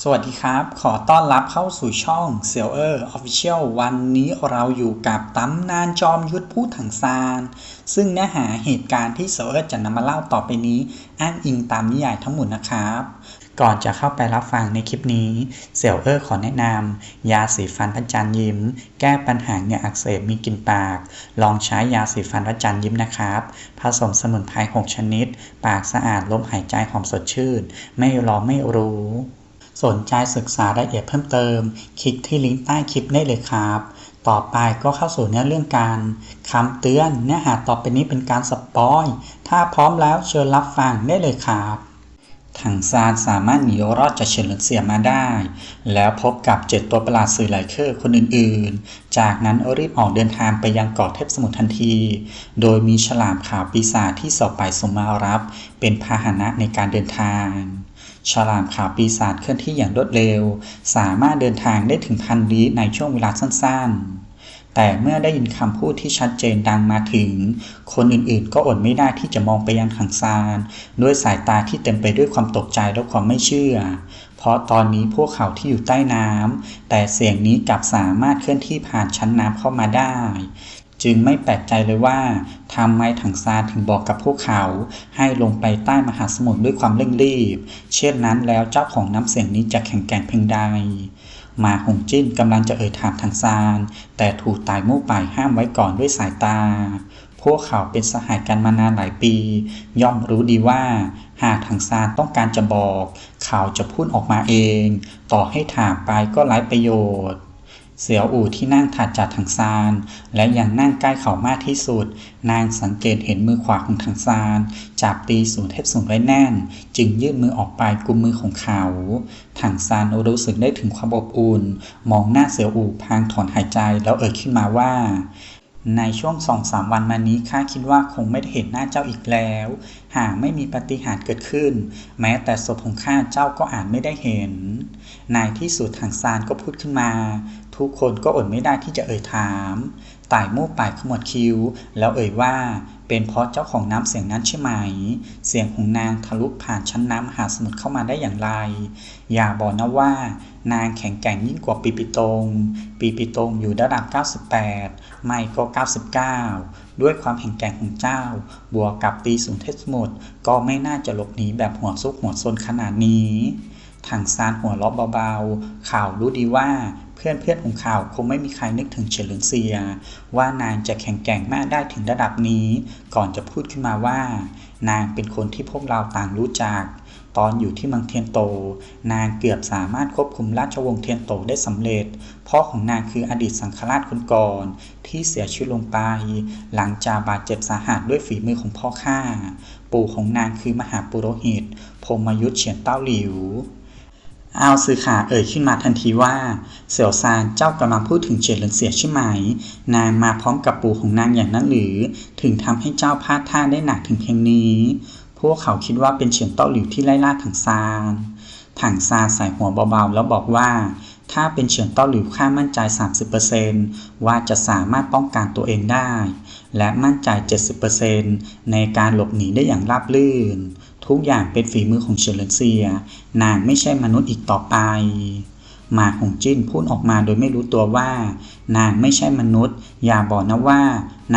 สวัสดีครับ ขอต้อนรับเข้าสู่ช่อง s e l l e r Official วันนี้เราอยู่กับตำนานจอมยุทธผู้ถังซาน ซึ่งเนื้อหาเหตุการณ์ที่ s e l l e r จะนำมาเล่าต่อไปนี้ อ้างอิงตามนิยายทั้งหมดนะครับ ก่อนจะเข้าไปรับฟังในคลิปนี้เซลเออร์ขอแนะนำยาสีฟันพระจันทร์ยิ้ม แก้ปัญหาเหงื่ออักเสบมีกลิ่นปาก ลองใช้ยาสีฟันพระจันทร์ยิ้มนะครับ ผสมสมุนไพร6ชนิด ปากสะอาดลมหายใจหอมสดชื่น ไม่รอไม่รู้ สนใจศึกษารายละเอียดเพิ่มเติม คลิกที่ลิงก์ใต้คลิปได้เลยครับ ต่อไปก็เข้าสู่เนื้อเรื่องการคำเตือนเนื้อหาต่อไปนี้เป็นการสปอย ถ้าพร้อมแล้วเชิญรับฟังได้เลยครับถังซานสามารถหนีรอดจากเฉินหลินเสียมาได้ แล้วพบกับเจ็ดตัวประหลาดสื่อไหลเคอร์คนอื่นๆ จากนั้นรีบออกเดินทางไปยังเกาะเทพสมุทรทันที โดยมีฉลามขาวปีศาจที่สอบไปสมมารับ เป็นพาหนะในการเดินทาง ฉลามขาวปีศาจเคลื่อนที่อย่างรวดเร็ว สามารถเดินทางได้ถึงพันลี้ในช่วงเวลาสั้นๆ แต่เมื่อได้ยินคำพูดที่ชัดเจนดังมาถึง คนอื่นๆ ก็อดไม่ได้ที่จะมองไปยังถังซานด้วยสายตาที่เต็มไปด้วยความตกใจและความไม่เชื่อ เพราะตอนนี้พวกเขาที่อยู่ใต้น้ำแต่เสียงนี้กลับสามารถเคลื่อนที่ผ่านชั้นน้ำเข้ามาได้ จึงไม่แปลกใจเลยว่าทำไมถังซานถึงบอกกับพวกเขา ให้ลงไปใต้มหาสมุทรด้วยความเร่งรีบ เช่นนั้นแล้วเจ้าของน้ำเสียงนี้จะแข็งแกร่งเพียงใดมาหงจิ้นกำลังจะเอ่ยถามทางซาน แต่ถูกตายมู่ป่ายห้ามไว้ก่อนด้วยสายตา พวกเขาเป็นสหายกันมานานหลายปี ย่อมรู้ดีว่า หากทางซานต้องการจะบอก เขาจะพูดออกมาเอง ต่อให้ถามไปก็ไร้ประโยชน์ เสี่ยวอู่ที่นั่งถัดจากทางซาน และยังนั่งใกล้เขามากที่สุด นางสังเกตเห็นมือขวาของทางซาน จับตีศูนย์เทพศูนย์ไว้แน่น จึงยื่นมือออกไปกุมมือของเขาทางซานรู้สึกได้ถึงความอบอุ่น มองหน้าเสี่ยวอู่พางถอนหายใจแล้วเอ่ยขึ้นมาว่า ในช่วงสองสามวันมานี้ข้าคิดว่าคงไม่ได้เห็นหน้าเจ้าอีกแล้ว หากไม่มีปาฏิหาริย์เกิดขึ้น แม้แต่ศพของข้าเจ้าก็อาจไม่ได้เห็นในที่สุดทางซานก็พูดขึ้นมา ทุกคนก็อดไม่ได้ที่จะเอ่ยถาม ต่ายมู่ป่ายขมวดคิ้ว แล้วเอ่ยว่า เป็นเพราะเจ้าของน้ำเสียงนั้นใช่ไหม เสียงของนางทะลุผ่านชั้นน้ำหาสมุทรเข้ามาได้อย่างไร อย่าบอกนะว่า นางแข็งแกร่งยิ่งกว่าปีปิตง ปีปิตงอยู่ระดับ 98 ไม่ก็ 99 ด้วยความแข็งแกร่งของเจ้า บวกกับตีสูงเทสมุทรก็ไม่น่าจะหลบหนีแบบหัวซุกหัวซนขนาดนี้ทางซานหัวเราะเบาๆ ข่าวรู้ดีว่า พื่อนเพื่อนของข่าวคงไม่มีใครนึกถึงเฉลินเซีย ว่านางจะแข็งแกร่งมากได้ถึงระดับนี้ ก่อนจะพูดขึ้นมาว่า นางเป็นคนที่พวกเราต่างรู้จัก ตอนอยู่ที่เมืองเทียนโต นางเกือบสามารถควบคุมราชวงศ์เทียนโตได้สำเร็จ พ่อของนางคืออดีตสังฆราชคนก่อนที่เสียชีวิตลงไป หลังจากบาดเจ็บสาหัสด้วยฝีมือของพ่อข้าปู่ของนางคือมหาปุโรหิตพรมยุทธเฉียนเต้าหลิว อาวซือขาเอ่ยขึ้นมาทันทีว่า เสี่ยวซานเจ้ากำลังพูดถึงเฉินหลินเสียใช่ไหม นางมาพร้อมกับปู่ของนางอย่างนั้นหรือ ถึงทำให้เจ้าพลาดท่าได้หนักถึงเพียงนี้ พวกเขาคิดว่าเป็นเฉียนเต้าหลิวที่ไล่ล่าถังซานถังซานใส่หัวเบาๆ แล้วบอกว่า ถ้าเป็นเฉียนเต้าหลิวข้ามั่นใจ 30%ว่าจะสามารถป้องกันตัวเองได้ และมั่นใจ 70%ในการหลบหนีได้อย่างราบรื่น ทุกอย่างเป็นฝีมือของเฉินเหลินเซีย นางไม่ใช่มนุษย์อีกต่อไป มาหงจิ้นพูดออกมาโดยไม่รู้ตัวว่า นางไม่ใช่มนุษย์ อย่าบอกนะว่า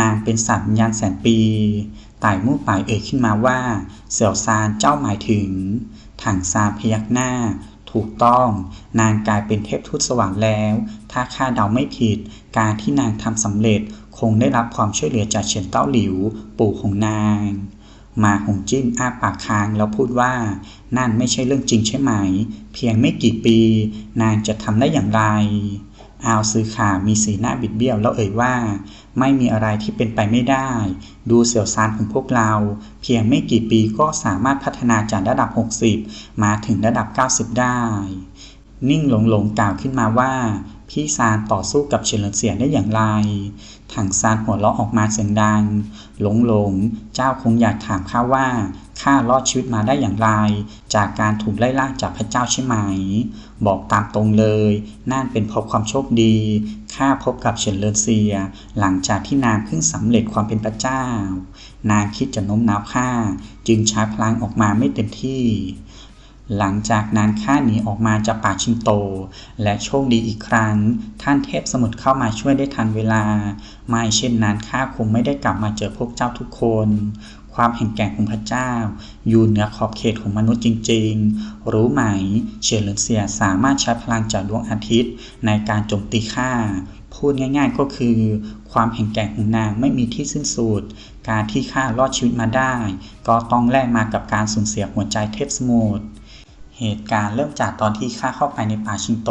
นางเป็นสัตว์วิญญาณแสนปีไต่มู่ป่ายเอ่ยขึ้นมาว่า เสี่ยวซานเจ้าหมายถึง ถังซานพยักหน้า ถูกต้อง นางกลายเป็นเทพทูตสว่างแล้ว ถ้าข้าเดาไม่ผิด การที่นางทำสำเร็จคงได้รับความช่วยเหลือจากเฉินเต้าหลิว ปู่ของนาง มาหงจิ้นอ้าปากค้างแล้วพูดว่า นั่นไม่ใช่เรื่องจริงใช่ไหม เพียงไม่กี่ปี นางจะทำได้อย่างไร อาวซื้อขามีสีหน้าบิดเบี้ยวแล้วเอ่ยว่า ไม่มีอะไรที่เป็นไปไม่ได้ ดูเสี่ยวซานของพวกเรา เพียงไม่กี่ปีก็สามารถพัฒนาจากระดับ 60 มาถึงระดับ 90 ได้ นิ่งหลงหลงกล่าวขึ้นมาว่าพี่ซานต่อสู้กับเฉินเหลินเสียได้อย่างไร ถังซานหัวเราะออกมาเสียงดัง หลงหลง เจ้าคงอยากถามข้าว่า ข้ารอดชีวิตมาได้อย่างไร จากการถูกไล่ล่าจากพระเจ้าใช่ไหม บอกตามตรงเลย นั่นเป็นเพราะความโชคดี ข้าพบกับเฉินเลินเซีย หลังจากที่นางเพิ่งสำเร็จความเป็นพระเจ้า นางคิดจะโน้มน้าวข้า จึงใช้พลังออกมาไม่เต็มที่ หลังจากนั้นข้าหนีออกมาจากป่าชิงโต และโชคดีอีกครั้ง ท่านเทพสมุทรเข้ามาช่วยได้ทันเวลา ไม่เช่นนั้นข้าคงไม่ได้กลับมาเจอพวกเจ้าทุกคน ความแห่งแก่งของพระเจ้า อยู่เหนือขอบเขตของมนุษย์จริง ๆ รู้ไหมเฉลินเซียสามารถใช้พลังจากดวงอาทิตย์ในการโจมตีข้าพูดง่ายๆก็คือ ความแห่งแก่งของนางไม่มีที่สิ้นสุด การที่ข้ารอดชีวิตมาได้ ก็ต้องแลกมากับการสูญเสียหัวใจเทพสมุทร เหตุการณ์เริ่มจากตอนที่ข้าเข้าไปในป่าชิงโต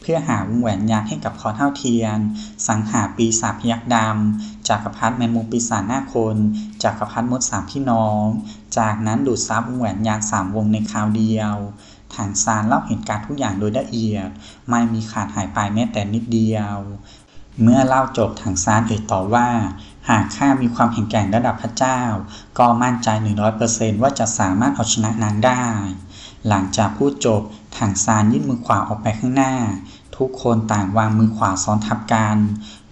เพื่อหาวงแหวนยานให้กับคอเท่าเทียน สังหาปีศาจพยักดำจักรพรรดิแมงมุมปีศาจหน้าคนจักรพรรดิมดสามพี่น้อง จากนั้นดูดซับวงแหวนยานสามวงในคราวเดียวถังซานเล่าเหตุการณ์ทุกอย่างโดยละเอียด ไม่มีขาดหายไปแม้แต่นิดเดียว เมื่อเล่าจบถังซานเอ่ยต่อว่า หากข้ามีความแข็งแกร่งระดับพระเจ้า ก็มั่นใจ 100%ว่าจะสามารถเอาชนะนางได้ หลังจากพูดจบถังซานยื่นมือขวาออกไปข้างหน้า ทุกคนต่างวางมือขวาซ้อนทับกัน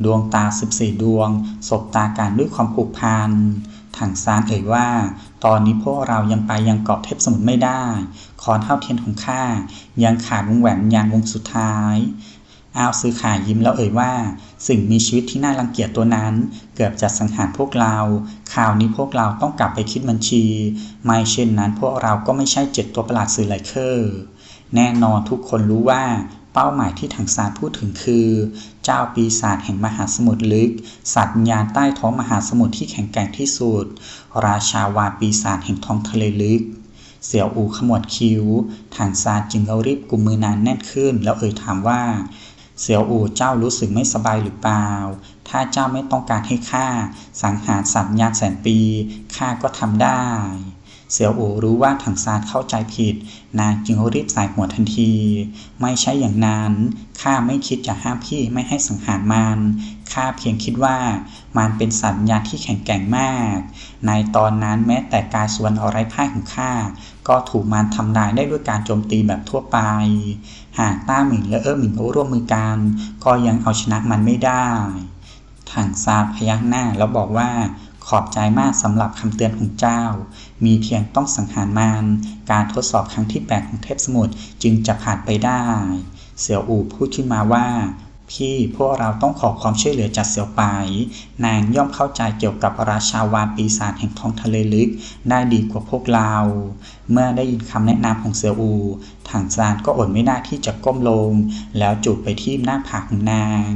ดวงตา 14 ดวง สบตากันด้วยความผูกพันถังซานเอ่ยว่า ตอนนี้พวกเรายังไปยังเกาะเทพสมุทรไม่ได้คอนเท่าเทียนของข้ายังขาดวงแหวนยางวงสุดท้าย อาวซื้อขายิ้มแล้วเอ่ยว่า สิ่งมีชีวิตที่น่ารังเกียจตัวนั้น เกือบจะสังหารพวกเราคราวนี้พวกเราต้องกลับไปคิดบัญชี ไม่เช่นนั้นพวกเราก็ไม่ใช่เจ็ดตัวประหลาดสื่อไลเคอร์แน่นอนทุกคนรู้ว่าเป้าหมายที่ถังซานพูดถึงคือ เจ้าปีศาจแห่งมหาสมุทรลึก สัตว์วิญาใต้ท้องมหาสมุทรที่แข็งแกร่งที่สุด ราชาวาปีศาจแห่งท้องทะเลลึก เสี่ยวอูขมวดคิ้วถังซานจึงเอารีบกุมมือนานแน่นขึ้น แล้วเอ่ยถามว่า เสี่ยวอูเจ้ารู้สึกไม่สบายหรือเปล่า ถ้าเจ้าไม่ต้องการให้ข้าสังหารสัตว์ยานแสนปีข้าก็ทำได้ เสี่ยวอูรู้ว่าถังซานเข้าใจผิด นางจึงรีบสายหัวทันที ไม่ใช่อย่างนั้นข้าไม่คิดจะห้ามพี่ไม่ให้สังหารมันข้าเพียงคิดว่ามันเป็นสัตว์ยานที่แข็งแกร่งมาก ในตอนนั้นแม้แต่กายส่วนอไรพ่ายของข้า ก็ถูกมันทำลายได้ด้วยการโจมตีแบบทั่วไป หากต้าหมิงและเออหมิงร่วมมือกัน ก็ยังเอาชนะมันไม่ได้ถังซาพยักหน้าแล้วบอกว่าขอบใจมากสำหรับคำเตือนของเจ้า มีเพียงต้องสังหารมันการทดสอบครั้งที่ 8 ของเทพสมุทรจึงจะผ่านไปได้ เสี่ยวอู่พูดขึ้นมาว่า พี่พวกเราต้องขอความช่วยเหลือจากเสี่ยวไปนางย่อมเข้าใจเกี่ยวกับราชาวาปีศาจแห่งท้องทะเลลึก ได้ดีกว่าพวกเรา เมื่อได้ยินคำแนะนำของเสี่ยวอูถังซานก็อดไม่ได้ที่จะก้มลง แล้วจูบไปที่หน้าผากของนาง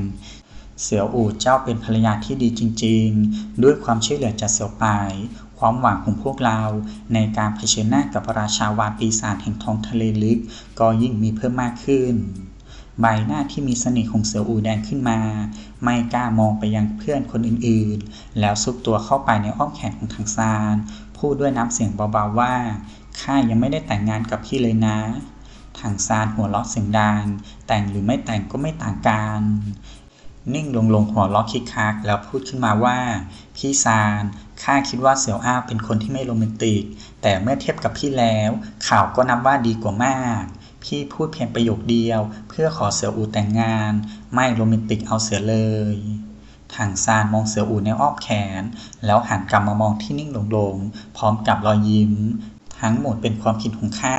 เสี่ยวอู่เจ้าเป็นภรรยาที่ดีจริงๆ ด้วยความช่วยเหลือจากเสี่ยวไปความหวังของพวกเราในการเผชิญหน้ากับราชาวาปีศาจแห่งท้องทะเลลึก ก็ยิ่งมีเพิ่มมากขึ้น ใบหน้าที่มีเสน่ห์ของเสี่ยวอูแดงขึ้นมา ไม่กล้ามองไปยังเพื่อนคนอื่นๆ แล้วซุกตัวเข้าไปในอ้อมแขนของทางซาน พูดด้วยน้ำเสียงเบาๆว่า ข้ายังไม่ได้แต่งงานกับพี่เลยนะทางซานหัวเราะเสียงดัง แต่งหรือไม่แต่งก็ไม่ต่างกัน นิ่งลงลงหัวเราะคิกคักแล้วพูดขึ้นมาว่า พี่ซานข้าคิดว่าเสี่ยวอ้าเป็นคนที่ไม่โรแมนติก แต่เมื่อเทียบกับพี่แล้ว ข่าวก็นับว่าดีกว่ามาก พี่พูดเพียงประโยคเดียว เพื่อขอเสี่ยวอูแต่งงาน ไม่โรแมนติกเอาเสียเลยถังซานมองเสี่ยวอูในอ้อมแขน แล้วหันกลับมามองที่นิ่งหลงๆ พร้อมกับรอยยิ้ม ทั้งหมดเป็นความคิดของข้า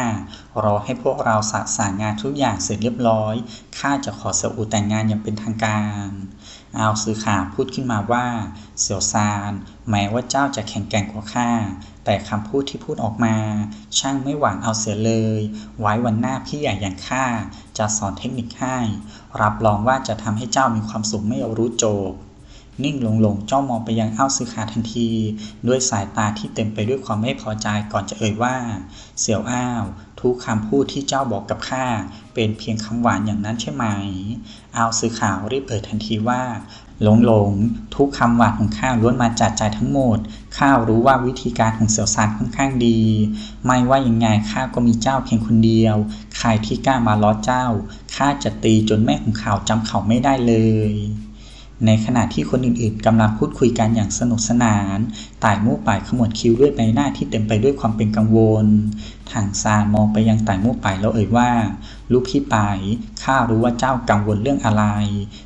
รอให้พวกเราสะสางงานทุกอย่างเสร็จเรียบร้อยข้าจะขอเสี่ยวอูแต่งงานอย่างเป็นทางการอาซื้อขาพูดขึ้นมาว่า เสี่ยวซาน แม้ว่าเจ้าจะแข็งแกร่งกว่าข้า แต่คำพูดที่พูดออกมา ช่างไม่หวานเอาเสียเลย ไว้วันหน้าพี่ใหญ่อย่างข้าจะสอนเทคนิคให้ รับรองว่าจะทำให้เจ้ามีความสุขไม่รู้โจบ นิ่งลงลงจ้องมองไปยังอ้าวซื้อขาทันที ด้วยสายตาที่เต็มไปด้วยความไม่พอใจก่อนจะเอ่ยว่า เสี่ยวอ้าว ทุกคำพูดที่เจ้าบอกกับข้าเป็นเพียงคำหวานอย่างนั้นใช่ไหมอ้าวซื้อขาวรีบเอ่ยทันทีว่าหลงหลงทุกคำหวานของข้าล้วนมาจากใจทั้งหมด ข้ารู้ว่าวิธีการของเสี่ยวซานค่อนข้างดี ไม่ว่ายังไงข้าก็มีเจ้าเพียงคนเดียว ใครที่กล้ามาล้อเจ้าข้าจะตีจนแม่ของเขาจำเขาไม่ได้เลย ในขณะที่คนอื่นๆกำลังพูดคุยกันอย่างสนุกสนาน ต่ายมู่ป่ายขมวดคิ้วด้วยใบหน้าที่เต็มไปด้วยความเป็นกังวล ทางซานมองไปยังต่ายมู่ป่ายแล้วเอ่ยว่า ลูกพี่ป่ายข้ารู้ว่าเจ้ากังวลเรื่องอะไร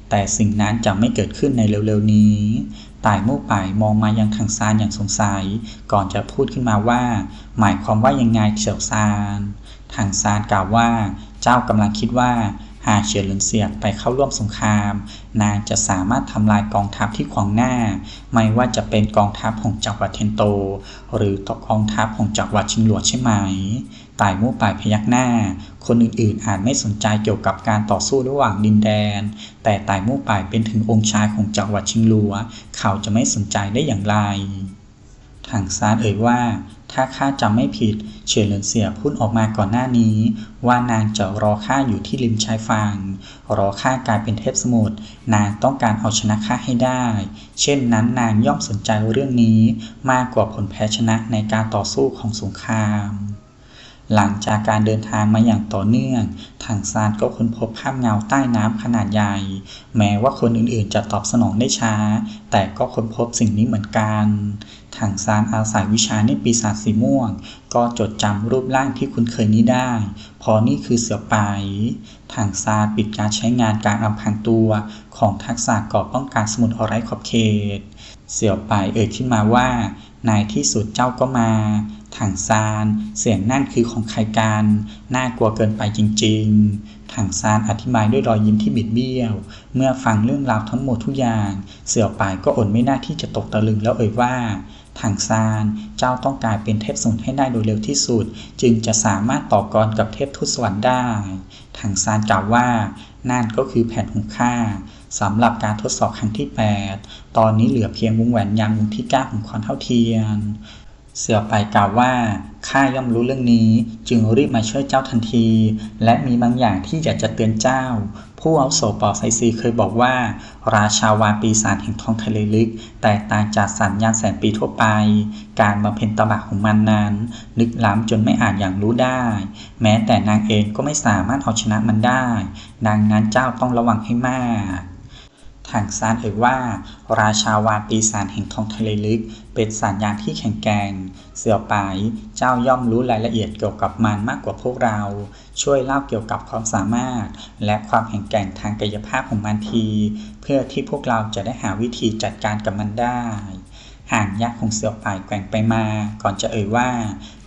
แต่สิ่งนั้นจะไม่เกิดขึ้นในเร็วๆนี้ ต่ายมู่ป่ายมองมายังทางซานอย่างสงสัย ก่อนจะพูดขึ้นมาว่า หมายความว่ายังไงเฉียวซานทางซานกล่าวว่า เจ้ากำลังคิดว่าหากเฉินหลินเสียกไปเข้าร่วมสงคราม นางจะสามารถทำลายกองทัพที่ขวางหน้า ไม่ว่าจะเป็นกองทัพของจักรวรรดิเทนโต หรือกองทัพของจักรวรรดิชิงหลวงใช่ไหม ต่ายมู่ป่ายพยักหน้า คนอื่นๆอาจไม่สนใจเกี่ยวกับการต่อสู้ระหว่างดินแดน แต่ต่ายมู่ป่ายเป็นถึงองค์ชายของจักรวรรดิชิงหลัว เขาจะไม่สนใจได้อย่างไรทางซานเอ่ยว่า ถ้าข้าจำไม่ผิด เฉียนเหลินเสียพูดออกมาก่อนหน้านี้ ว่านางจะรอข้าอยู่ที่ริมชายฝั่งรอข้ากลายเป็นเทพสมุทรนางต้องการเอาชนะข้าให้ได้ เช่นนั้นนางย่อมสนใจเรื่องนี้มากกว่าผลแพ้ชนะในการต่อสู้ของสงคราม หลังจากการเดินทางมาอย่างต่อเนื่อง ทางซานก็ค้นพบภาพเงาใต้น้ำขนาดใหญ่ แม้ว่าคนอื่นๆจะตอบสนองได้ช้า แต่ก็ค้นพบสิ่งนี้เหมือนกัน ทางซานอาศัยวิชาในปีศาจสีม่วง ก็จดจำรูปร่างที่คุ้นเคยนี้ได้ พอนี่คือเสือไปทางซานปิดการใช้งานการอำพรางตัวของทักษะก่อป้องกันสมุดอไรขอบเขต เสี่ยวไปเอ่ยขึ้นมาว่า ในที่สุดเจ้าก็มา ถังซาน เสียงนั่นคือของใครกัน น่ากลัวเกินไปจริง ๆ ถังซานอธิบายด้วยรอยยิ้มที่บิดเบี้ยว เมื่อฟังเรื่องราวทั้งหมดทุกอย่าง เสี่ยวไปก็อดไม่ได้ที่จะตกตะลึงแล้วเอ่ยว่า ถังซาน เจ้าต้องกลายเป็นเทพสมุทรให้ได้โดยเร็วที่สุด จึงจะสามารถต่อกรกับเทพทูตสวรรค์ได้ ถังซานกล่าวว่า นั่นก็คือแผนของข้าสำหรับการทดสอบครั้งที่ 8 ตอนนี้เหลือเพียงวงแหวนยางวงที่ 9 ของควอนเท่าเทียน เสือไปกล่าวว่าข้าย่อมรู้เรื่องนี้จึงรีบมาช่วยเจ้าทันที และมีบางอย่างที่อยากจะเตือนเจ้า ผู้อาโสปอไซซีเคยบอกว่า ราชาวาปีศาจแห่งท้องทะเลลึก แตกต่างจากสัญญาณแสนปีทั่วไป การบำเพ็ญตบะของมันนั้นลึกล้ำจนไม่อาจอย่างรู้ได้ แม้แต่นางเองก็ไม่สามารถเอาชนะมันได้ ดังนั้นเจ้าต้องระวังให้มาก ทางซานเอ่ยว่า ราชาวาปีศาจแห่งท้องทะเลลึก เป็นสัญญาณที่แข็งแกร่ง เสี่ยวไปเจ้าย่อมรู้รายละเอียดเกี่ยวกับมันมากกว่าพวกเรา ช่วยเล่าเกี่ยวกับความสามารถ และความแข็งแกร่งทางกายภาพของมันที เพื่อที่พวกเราจะได้หาวิธีจัดการกับมันได้ห่างยักษ์ของเสี่ยวไปแกว่งไปมา ก่อนจะเอ่ยว่า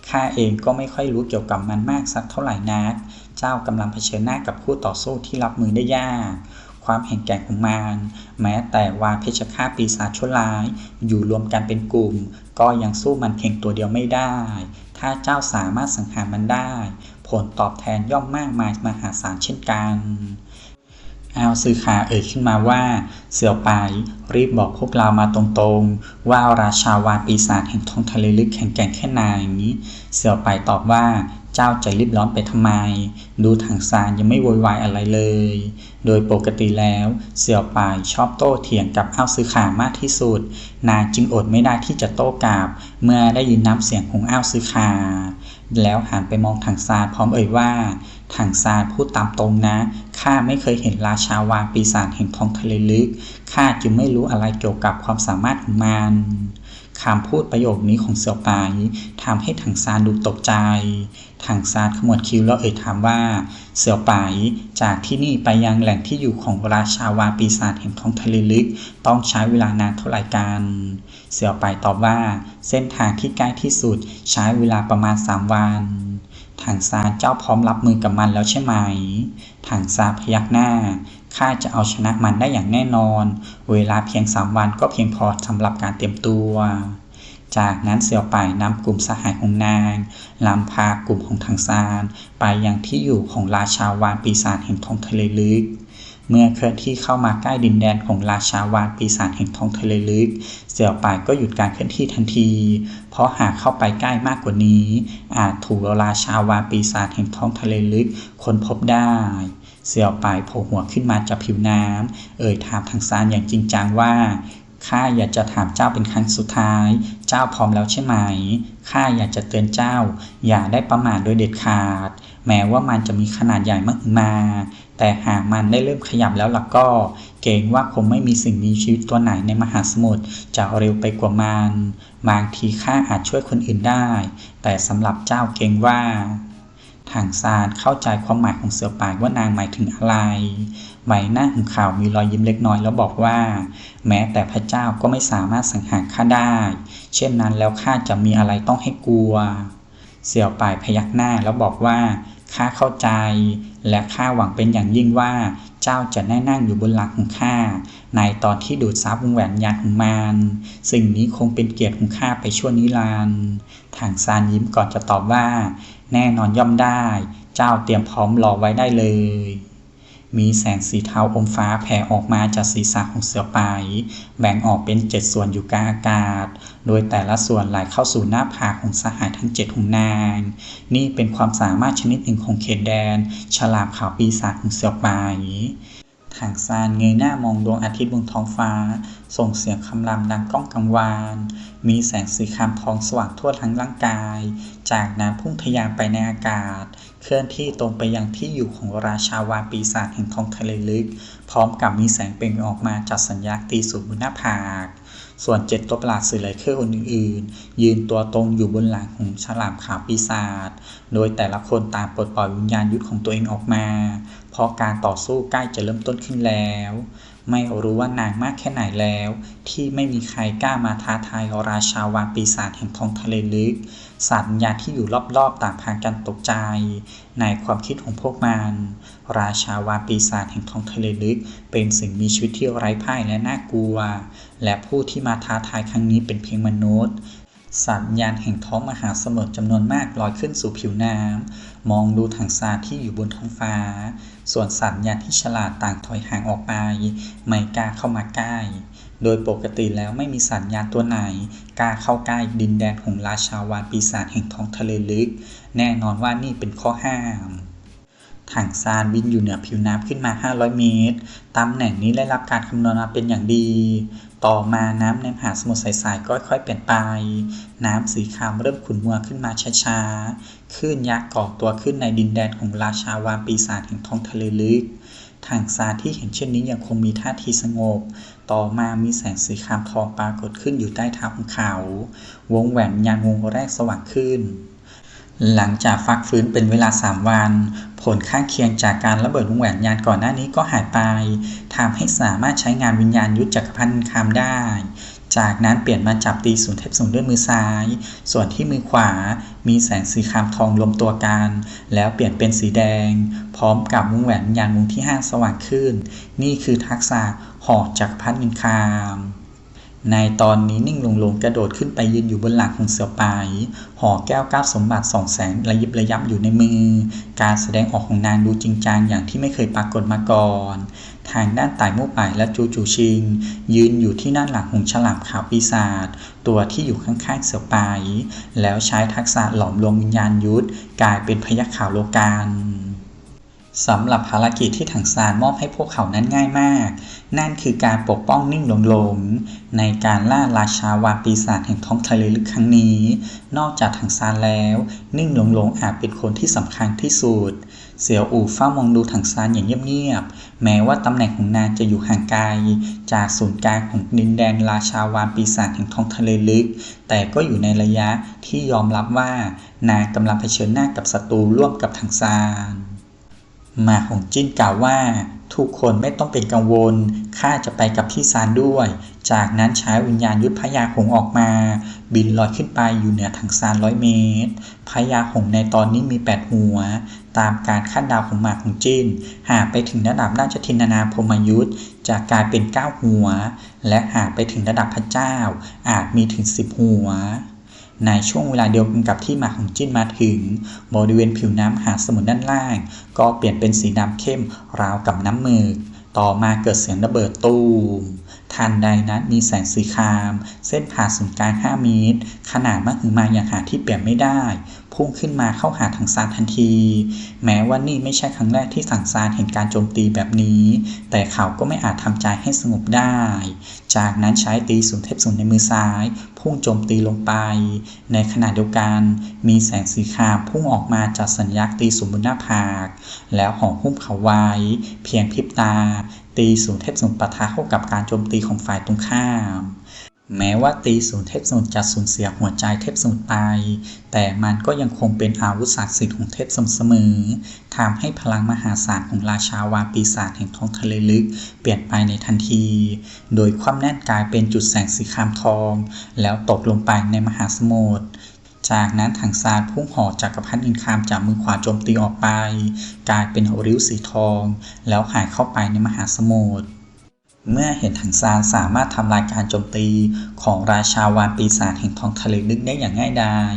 ข้าเองก็ไม่ค่อยรู้เกี่ยวกับมันมากสักเท่าไหร่นัก เจ้ากำลังเผชิญหน้ากับคู่ต่อสู้ที่รับมือได้ยาก ความแข็งแก่งของมันแม้แต่วาเพชรฆาตปีศาจชั่วร้าย อยู่รวมกันเป็นกลุ่ม ก็ยังสู้มันเพียงตัวเดียวไม่ได้ ถ้าเจ้าสามารถสังหารมันได้ ผลตอบแทนย่อมมากมายมหาศาลเช่นกันอาซือขาเอ่ยขึ้นมาว่า เสี่ยวไปรีบบอกพวกเรามาตรงๆ ว่าราชาวาปีศาจแห่งท้องทะเลลึกแข็งแกร่งแค่ไหนเสี่ยวไปตอบว่า เจ้าใจรีบร้อนไปทำไม ดูถังซานยังไม่โวยวายอะไรเลย โดยปกติแล้วเสี่ยวปายชอบโต้เถียงกับอ้าวซื้อขามากที่สุด นางจึงอดไม่ได้ที่จะโต้กลับ เมื่อได้ยินน้ำเสียงของอ้าวซื้อขาแล้วหันไปมองถังซานพร้อมเอ่ยว่าถังซานพูดตามตรงนะ ข้าไม่เคยเห็นราชาวาปีศาจแห่งท้องทะเลลึก ข้าจึงไม่รู้อะไรเกี่ยวกับความสามารถของมันคำพูดประโยคนี้ของเสี่ยวปายทำให้ถังซานดูตกใจ ถังซานขมวดคิ้วแล้วเอ่ยถามว่า เสี่ยวปายจากที่นี่ไปยังแหล่งที่อยู่ของราชาวาปีศาจแห่งท้องทะเลลึก ต้องใช้เวลานานเท่าไหร่กัน เสี่ยวปายตอบว่า เส้นทางที่ใกล้ที่สุดใช้เวลาประมาณ 3 วันถังซาเจ้าพร้อมรับมือกับมันแล้วใช่ไหม ถังซาพยักหน้า ข้าจะเอาชนะมันได้อย่างแน่นอน เวลาเพียงสามวันก็เพียงพอสำหรับการเตรียมตัว จากนั้นเสี่ยวไปนำกลุ่มสหายของนางลำพากลุ่มของทางซาน ไปยังที่อยู่ของราชาวานปีศาจแห่งท้องทะเลลึก เมื่อเคลื่อนที่เข้ามาใกล้ดินแดนของราชาวานปีศาจแห่งท้องทะเลลึก เสี่ยวไปก็หยุดการเคลื่อนที่ทันที เพราะหากเข้าไปใกล้มากกว่านี้ อาจถูกราชาวานปีศาจแห่งท้องทะเลลึกค้นพบได้เสี่ยวไปโผล่หัวขึ้นมาจากผิวน้ำ เอ่ยถามทางซานอย่างจริงจังว่า ข้าอยากจะถามเจ้าเป็นครั้งสุดท้าย เจ้าพร้อมแล้วใช่ไหม ข้าอยากจะเตือนเจ้า อย่าได้ประมาทโดยเด็ดขาด แม้ว่ามันจะมีขนาดใหญ่มากมา แต่หากมันได้เริ่มขยับแล้วล่ะก็ เกรงว่าคงไม่มีสิ่งมีชีวิตตัวไหนในมหาสมุทรจะเร็วไปกว่ามัน บางทีข้าอาจช่วยคนอื่นได้ แต่สำหรับเจ้าเกรงว่าทางซานเข้าใจความหมายของเสือป่าว่านางหมายถึงอะไร ใบหน้าของเขามีรอยยิ้มเล็กน้อยแล้วบอกว่า แม้แต่พระเจ้าก็ไม่สามารถสังหารข้าได้ เช่นนั้นแล้วข้าจะมีอะไรต้องให้กลัว เสี่ยวป่ายพยักหน้าแล้วบอกว่าข้าเข้าใจ และข้าหวังเป็นอย่างยิ่งว่า เจ้าจะได้นั่งอยู่บนหลังของข้าในตอนที่ดูดซับวงแหวนวิญญาณของมันสิ่งนี้คงเป็นเกียรติของข้าไปชั่วนิรันดร์ทางซานยิ้มก่อนจะตอบว่า แน่นอนย่อมได้ เจ้าเตรียมพร้อมรอไว้ได้เลย มีแสงสีเทาอมฟ้าแผ่ออกมาจากศีรษะของเสือไปแบ่งออกเป็นเจ็ดส่วนอยู่กลางอากาศ โดยแต่ละส่วนไหลเข้าสู่หน้าผากของสหายทั้งเจ็ดของนาง นี่เป็นความสามารถชนิดหนึ่งของเขตแดน ฉลามขาวปีศาจของเสือไปทางซานเงยหน้ามองดวงอาทิตย์บนท้องฟ้า ส่งเสียงคำรามดังก้องกังวาน มีแสงสีครามทองสว่างทั่วทั้งร่างกาย จากนั้นพุ่งทะยานไปในอากาศ เคลื่อนที่ตรงไปยังที่อยู่ของราชาวาปีศาจแห่งท้องทะเลลึก พร้อมกับมีแสงเปล่งออกมาจากสัญญาณตีสูงบนหน้าผาก ส่วนเจ็ดตัวประหลาดสื่อไลเครือคนอื่นๆ ยืนตัวตรงอยู่บนหลังของฉลามขาวปีศาจ โดยแต่ละคนต่างปลดปล่อยวิญญาณยุทธของตัวเองออกมา เพราะการต่อสู้ใกล้จะเริ่มต้นขึ้นแล้ว ไม่รู้ว่านานมากแค่ไหนแล้ว ที่ไม่มีใครกล้ามาท้าทายราชาวาปีศาจแห่งท้องทะเลลึกสัตว์วิญาที่อยู่รอบๆต่างพากันตกใจ ในความคิดของพวกมัน ราชาวาปีศาจแห่งท้องทะเลลึก เป็นสิ่งมีชีวิตที่ไร้พ่ายและน่ากลัว และผู้ที่มาท้าทายครั้งนี้เป็นเพียงมนุษย์สัตว์วิญญาณแห่งท้องมหาสมุทรจำนวนมากลอยขึ้นสู่ผิวน้ำ มองดูถังซาที่อยู่บนท้องฟ้า ส่วนสัตว์วิญญาที่ฉลาดต่างถอยห่างออกไป ไม่กล้าเข้ามาใกล้ โดยปกติแล้วไม่มีสัตว์วิญญาตัวไหนกล้าเข้าใกล้ดินแดนของราชาวานปีศาจแห่งท้องทะเลลึก แน่นอนว่านี่เป็นข้อห้ามถังซานบินอยู่เหนือผิวน้ำขึ้นมา 500 เมตร ตำแหน่งนี้ได้รับการคำนวณมาเป็นอย่างดี ต่อมาน้ำในมหาสมุทรใสๆก็ค่อยๆเปลี่ยนไป น้ำสีครามเริ่มขุ่นมัวขึ้นมาช้าๆคลื่นยักษ์ก่อตัวขึ้นในดินแดนของราชาวาปีศาจแห่งท้องทะเลลึกถังซาที่เห็นเช่นนี้ยังคงมีท่าทีสงบ ต่อมามีแสงสีครามทองปรากฏขึ้นอยู่ใต้เท้าของเขา วงแหวนยานวงแรกสว่างขึ้น หลังจากฟักฟื้นเป็นเวลา 3 วัน ผลข้างเคียงจากการระเบิดวงแหวนยานก่อนหน้านี้ก็หายไปทำให้สามารถใช้งานวิญญาณยุทธจักรพันธ์คามได้ จากนั้นเปลี่ยนมาจับตีศูนย์เทพศูนย์ด้วยมือซ้าย ส่วนที่มือขวามีแสงสีคามทองรวมตัวกัน แล้วเปลี่ยนเป็นสีแดง พร้อมกับวงแหวนวิญญาณวงที่5สว่างขึ้น นี่คือทักษะหอกจักรพันธ์คาม ในตอนนี้นิ่งลงลงกระโดดขึ้นไปยืนอยู่บนหลังของเสือไปห่อแก้วก้าวสมบัติสองแสงระยิบระยับอยู่ในมือ การแสดงออกของนางดูจริงจังอย่างที่ไม่เคยปรากฏมาก่อน ทางด้านไต่มู่ป่ายและจูจูชิง ยืนอยู่ที่ด้าหลังของฉลามขาวปีศาจตัวที่อยู่ข้างๆเสือไปแล้วใช้ทักษะหลอมรวมวิญญาณยุทธกลายเป็นพยัคฆ์ขาวโลกันสำหรับภารกิจที่ถังซานมอบให้พวกเขานั้นง่ายมาก นั่นคือการปกป้องนิ่งหลงหลงในการล่าราชาวาปีศาจแห่งท้องทะเลลึกครั้งนี้ นอกจากถังซานแล้ว นิ่งหลงหลงอาจเป็นคนที่สำคัญที่สุด เสี่ยวอู่เฝ้ามองดูถังซานอย่างเงียบๆ แม้ว่าตำแหน่งของนางจะอยู่ห่างไกลจากศูนย์กลางของดินแดนราชาวาปีศาจแห่งท้องทะเลลึก แต่ก็อยู่ในระยะที่ยอมรับว่านางกำลังเผชิญหน้ากับศัตรูร่วมกับถังซาน มาของจิ้นกล่าวว่า ทุกคนไม่ต้องเป็นกังวล ข้าจะไปกับพี่ซานด้วย จากนั้นใช้วิญญาณยุทธพญาหงออกมา บินลอยขึ้นไปอยู่เหนือถังซานร้อยเมตรพญาหงในตอนนี้มีแปดหัว ตามการคาดเดาของหมาของจิ้น หากไปถึงระดับราชทินนาพรหมยุทธจะกลายเป็นเก้าหัว และหากไปถึงระดับพระเจ้า อาจมีถึงสิบหัว ในช่วงเวลาเดียวกันกับที่หมาของจิ้นมาถึง บริเวณผิวน้ำหาดสมุทรด้านล่าง ก็เปลี่ยนเป็นสีดำเข้มราวกับน้ำหมึกต่อมาเกิดเสียงระเบิดตูม ทันใดนั้นมีแสงสีคราม เส้นผ่าศูนย์กลาง 5 เมตร ขนาดมากถึงมาอย่างหาที่เปรียบไม่ได้ พุ่งขึ้นมาเข้าหาทางซานทันที แม้ว่านี่ไม่ใช่ครั้งแรกที่สังซานเห็นการโจมตีแบบนี้ แต่เขาก็ไม่อาจทำใจให้สงบได้ จากนั้นใช้ตีศูนย์เทพศูนย์ในมือซ้าย พุ่งโจมตีลงไป ในขณะเดียวกัน มีแสงสีครามพุ่งออกมาจากสัญลักษณ์ตีศูนย์บนหน้าผาก แล้วห่อหุ้มเขาไว้ เพียงพริบตา ตีศูนย์เทพศูนย์ปะทะเข้ากับการโจมตีของฝ่ายตรงข้าม แม้ว่าตีศูนย์เทพศูนย์จะสูญเสียหัวใจเทพศูนย์ไป แต่มันก็ยังคงเป็นอาวุธศักดิ์สิทธิ์ของเทพสมเสมอทำให้พลังมหาศาลของราชาวาปีศาจแห่งท้องทะเลลึก เปลี่ยนไปในทันที โดยความแน่นกลายเป็นจุดแสงสีครามทอง แล้วตกลงไปในมหาสมุทรจากนั้นถังซานพุ่งหอจักกรพรรดิอินคามจากมือขวาโจมตีออกไป กลายเป็นริ้วสีทอง แล้วหายเข้าไปในมหาสมุทร เมื่อเห็นถังซานสามารถทำลายการโจมตีของราชาวานปีศาจแห่งท้องทะเลลึกได้อย่างง่ายดาย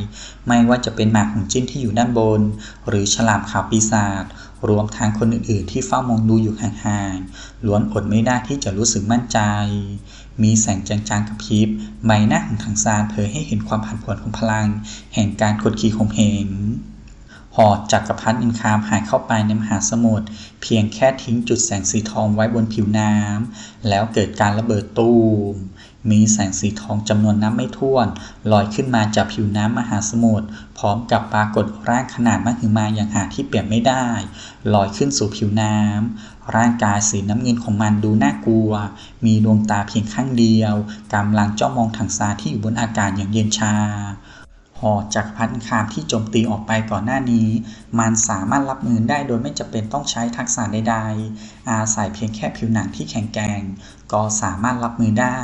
ไม่ว่าจะเป็นหมากของจิ้นที่อยู่ด้านบน หรือฉลามขาวปีศาจรวมทางคนอื่นๆที่เฝ้ามองดูอยู่ห่างๆล้วนอดไม่ได้ที่จะรู้สึกมั่นใจ มีแสงจางๆกระพริบ ใบหน้าของถังซานเผยให้เห็นความผันผวนของพลัง แห่งการกดขี่ข่มเหง หอจักรพรรดิอินคามหายเข้าไปในมหาสมุทรเพียงแค่ทิ้งจุดแสงสีทองไว้บนผิวน้ำแล้วเกิดการระเบิดตูม มีแสงสีทองจำนวนนับไม่ถ้วน ลอยขึ้นมาจากผิวน้ำมหาสมุทรพร้อมกับปรากฏร่างขนาดมหึมาอย่างหาที่เปรียบไม่ได้ ลอยขึ้นสู่ผิวน้ำร่างกายสีน้ำเงินของมันดูน่ากลัว มีดวงตาเพียงข้างเดียวกำลังจ้องมองถังซาที่อยู่บนอากาศอย่างเย็นชา หอจักรพรรดิคามที่โจมตีออกไปก่อนหน้านี้ มันสามารถรับมือได้โดยไม่จำเป็นต้องใช้ทักษะใดๆ อาศัยเพียงแค่ผิวหนังที่แข็งแกร่งก็สามารถรับมือได้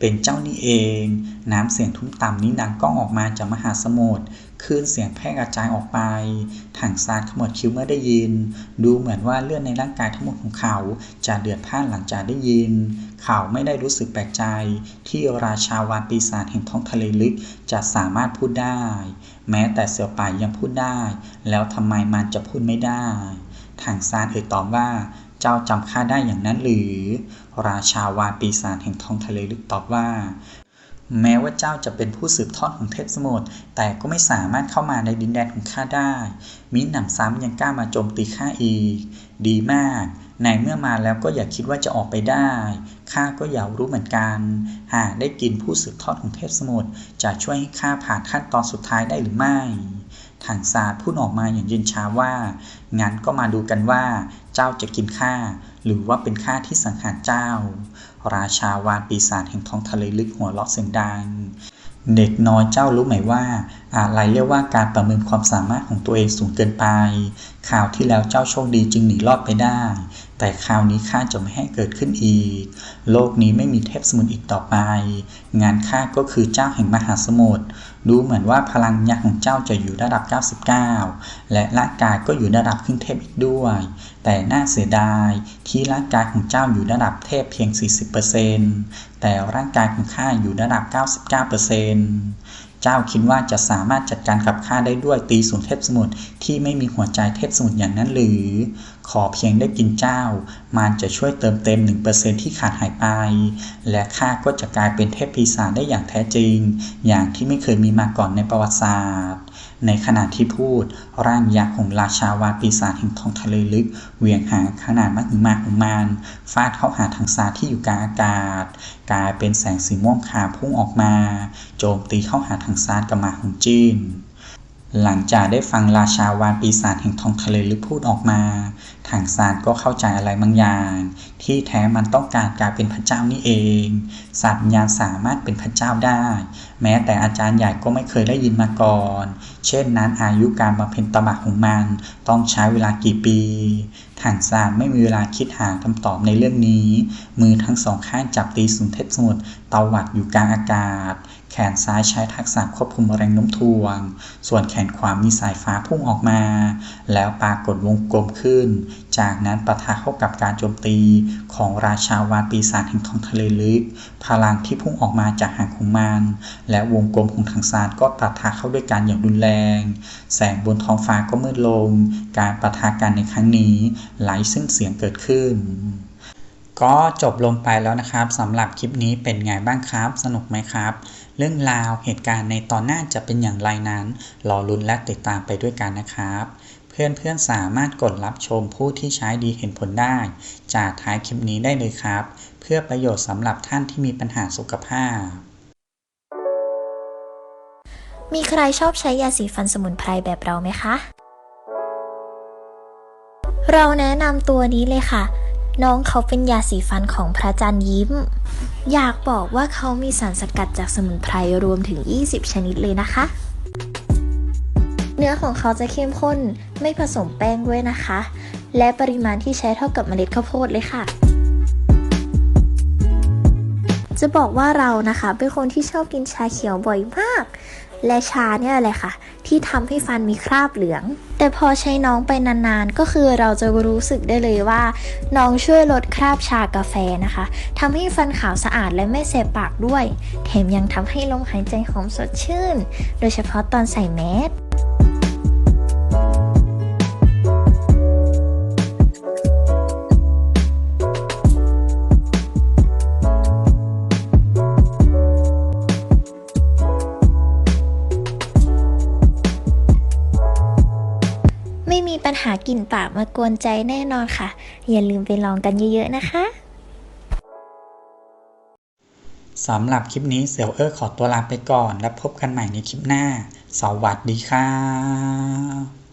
เป็นเจ้านี่เอง น้ำเสียงทุ้มต่ำนี้ดังก้องออกมาจากมหาสมุทรคลื่นเสียงแพร่กระจายออกไป ถังซานขมวดคิ้วเมื่อได้ยิน ดูเหมือนว่าเลือดในร่างกายทั้งหมดของเขาจะเดือดพ่านหลังจากได้ยิน เขาไม่ได้รู้สึกแปลกใจ ที่ราชาวานปีศาจแห่งท้องทะเลลึกจะสามารถพูดได้ แม้แต่เสือป่ายังพูดได้ แล้วทำไมมันจะพูดไม่ได้ถังซานเอ่ยตอบว่าเจ้าจำข้าได้อย่างนั้นหรือ ราชาวานปีศาจแห่งท้องทะเลลึกตอบว่าแม้ว่าเจ้าจะเป็นผู้สืบทอดของเทพสมุทรแต่ก็ไม่สามารถเข้ามาในดินแดนของข้าได้ มิหนำซ้ำยังกล้ามาโจมตีข้าอีก ดีมาก ในเมื่อมาแล้วก็อย่าคิดว่าจะออกไปได้ ข้าก็อยากรู้เหมือนกัน หากได้กินผู้สืบทอดของเทพสมุทรจะช่วยให้ข้าผ่านขั้นตอนสุดท้ายได้หรือไม่ถังซาพูดออกมาอย่างเย็นชาว่า งั้นก็มาดูกันว่า เจ้าจะกินข้าหรือว่าเป็นข้าที่สังหารเจ้า ราชาวานปีศาจแห่งท้องทะเลลึกหัวเราะเสียงดัง เด็กน้อยเจ้ารู้ไหมว่า อะไรเรียกว่าการประเมินความสามารถของตัวเองสูงเกินไป ข่าวที่แล้วเจ้าโชคดีจึงหนีรอดไปได้ แต่คราวนี้ข้าจะไม่ให้เกิดขึ้นอีก โลกนี้ไม่มีเทพสมุทรอีกต่อไป งานข้าก็คือเจ้าแห่งมหาสมุทร ดูเหมือนว่าพลังยักษ์ของเจ้าจะอยู่ระดับ 99 และร่างกายก็อยู่ระดับครึ่งเทพอีกด้วย แต่น่าเสียดายที่ร่างกายของเจ้าอยู่ระดับเทพเพียง 40%แต่ร่างกายของข้าอยู่ระดับ 99% เจ้าคิดว่าจะสามารถจัดการกับข้าได้ด้วยตีศูนย์เทพสมุทรที่ไม่มีหัวใจเทพสมุทรอย่างนั้นหรือ ขอเพียงได้กินเจ้า มันจะช่วยเติมเต็ม 1%ที่ขาดหายไป และข้าก็จะกลายเป็นเทพปีศาจได้อย่างแท้จริง อย่างที่ไม่เคยมีมาก่อนในประวัติศาสตร์ ในขณะที่พูด ร่างยักษ์ของราชาวาปีศาจแห่งท้องทะเลลึกเหวี่ยงหางขนาดมหึมาของมันฟาดเข้าหาถังซาที่อยู่กลางอากาศ กลายเป็นแสงสีม่วงขาวพุ่งออกมา โจมตีเข้าหาถังซากับหมาของจีนหลังจากได้ฟังราชาวานปีศาจแห่งทองทะเลลึกพูดออกมา ถังซานก็เข้าใจอะไรบางอย่าง ที่แท้มันต้องการกลายเป็นพระเจ้านี่เองสัตว์วิญญาณสามารถเป็นพระเจ้าได้ แม้แต่อาจารย์ใหญ่ก็ไม่เคยได้ยินมาก่อน เช่นนั้นอายุการบำเพ็ญตบะของมันต้องใช้เวลากี่ปี ถังซานไม่มีเวลาคิดหาคำตอบในเรื่องนี้ มือทั้งสองข้างจับตีสุนเทพสมุทรตวัดอยู่กลางอากาศ แขนซ้ายใช้ทักษะควบคุมแรงโน้มถ่วง ส่วนแขนขวามีสายฟ้าพุ่งออกมา แล้วปรากฏวงกลมขึ้น จากนั้นปะทะเข้ากับการโจมตีของราชาวานปีศาจแห่งท้องทะเลลึก พลังที่พุ่งออกมาจากหางของมัน และวงกลมของถังซานก็ปะทะเข้าด้วยกันอย่างรุนแรง แสงบนท้องฟ้าก็มืดลง การปะทะกันในครั้งนี้ไหลซึ่งเสียงเกิดขึ้น ก็จบลงไปแล้วนะครับสำหรับคลิปนี้เป็นไงบ้างครับ สนุกไหมครับ เรื่องราวเหตุการณ์ในตอนหน้าจะเป็นอย่างไรนั้น รอลุ้นและติดตามไปด้วยกันนะครับ เพื่อนๆสามารถกดรับชมผู้ที่ใช้ดีเห็นผลได้ จากท้ายคลิปนี้ได้เลยครับ เพื่อประโยชน์สำหรับท่านที่มีปัญหาสุขภาพ มีใครชอบใช้ยาสีฟันสมุนไพรแบบเราไหมคะ เราแนะนำตัวนี้เลยค่ะ น้องเขาเป็นยาสีฟันของพระจันทร์ยิ้ม อยากบอกว่าเขามีสารสกัดจากสมุนไพรรวมถึง 20 ชนิดเลยนะคะ เนื้อของเขาจะเข้มข้นไม่ผสมแป้งด้วยนะคะ และปริมาณที่ใช้เท่ากับเมล็ดข้าวโพดเลยค่ะจะบอกว่าเรานะคะ เป็นคนที่ชอบกินชาเขียวบ่อยมาก และชาเนี่ยแหละค่ะ ที่ทำให้ฟันมีคราบเหลือง แต่พอใช้น้องไปนานๆ ก็คือเราจะรู้สึกได้เลยว่า น้องช่วยลดคราบชากาแฟนะคะทำให้ฟันขาวสะอาดและไม่เสบปากด้วย แถมยังทำให้ลมหายใจหอมสดชื่น โดยเฉพาะตอนใส่แมส กลิ่นปากมากวนใจแน่นอนค่ะ อย่าลืมไปลองกันเยอะๆนะคะสำหรับคลิปนี้เสี่ยวเอ้อขอตัวลาไปก่อน แล้วพบกันใหม่ในคลิปหน้า สวัสดีค่ะ